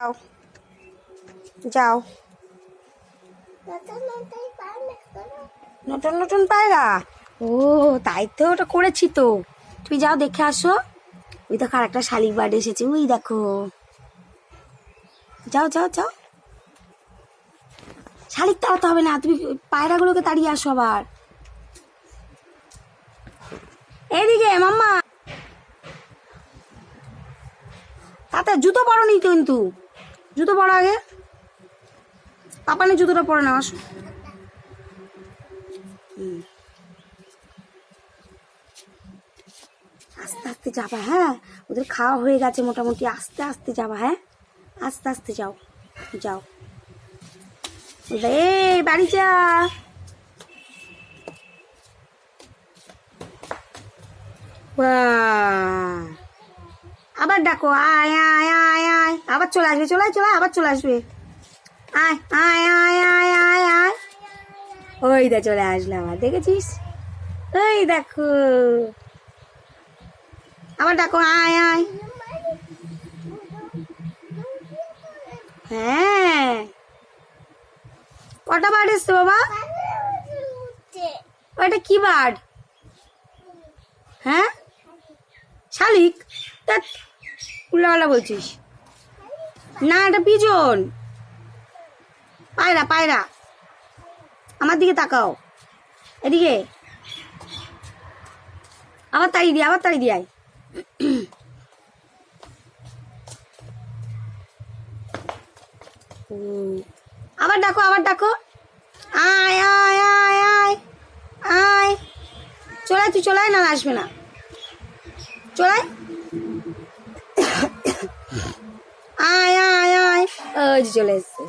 যাও। যাও। নতুন নতুন পায়রা? ও, তাই তো ওটা করেছি তো। তুমি যাও দেখে আসো। ওই দেখো আর একটা শালিক বার্ড এসেছে, ওই দেখো। যাও যাও যাও। শালিক তাড়াতে হবে না, তুমি পায়রাগুলোকে তাড়িয়ে আসো আবার। এদিকে মাম্মা। তাতে জুতো পরো নি কিন্তু। জুতো পরো আগে পাপানি জুতোটা পরে নাও, আসো। আস্তে আস্তে যাবা হ্যাঁ ওদের খাওয়া হয়ে গেছে মোটামুটি, আস্তে আস্তে যাবা হ্যাঁ আস্তে আস্তে যাও যাও এই, বাড়ি যা বাহ। আবার ডাকো আয় আয় আয় আয়। আবার চলে আসবে চলে চলে আবার চলে আসবে। আয় আয় আয় আয় আয় আয়। ওই দা চলে আসলো আবার দেখেছিস? ওই দেখো। আবার ডাকো আয় আয়। হ্যাঁ। কটা বার্ড এসছে বাবা? ওইটা কি বার্ড? হ্যাঁ? শালিক? ধ্যাৎ, উল্লাপাল্লা বলছিস। না, এটা পিজন। পায়রা পায়রা। আমার দিকে তাকাও। এদিকে। আবার তাড়ি দিয়ে, আবার তাড়ি দিয়ে আয়। আবার ডাকো আবার ডাকো। আয় আয় আয় আয় আয়। চলাই তুই চলাই না, আসবে না। চলাই আয় আয় আয়। ওই চলে এসছে।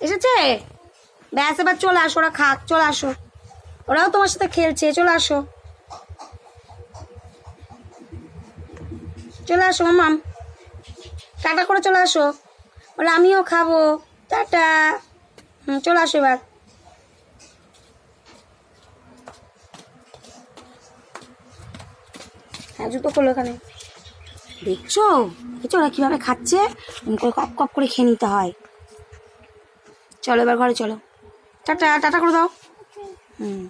এসেছে? ব্যাস, এবার চলে আসো, ওরা খাক, চলে আসো। ওরাও তোমার সাথে খেলছে, চলে আসো। চলে আসো, মাম। টাটা করে চলে আসো। বলে, আমিও খাব। টাটা। হুম, চলে আসো এবার। হ্যাঁ জুতো করল এখানে। দেখছ? দেখছ ওরা কীভাবে খাচ্ছে? করে কপ কপ করে খেয়ে নিতে হয়। চলো এবার ঘরে চলো। টাটা টাটা করে দাও। হুম।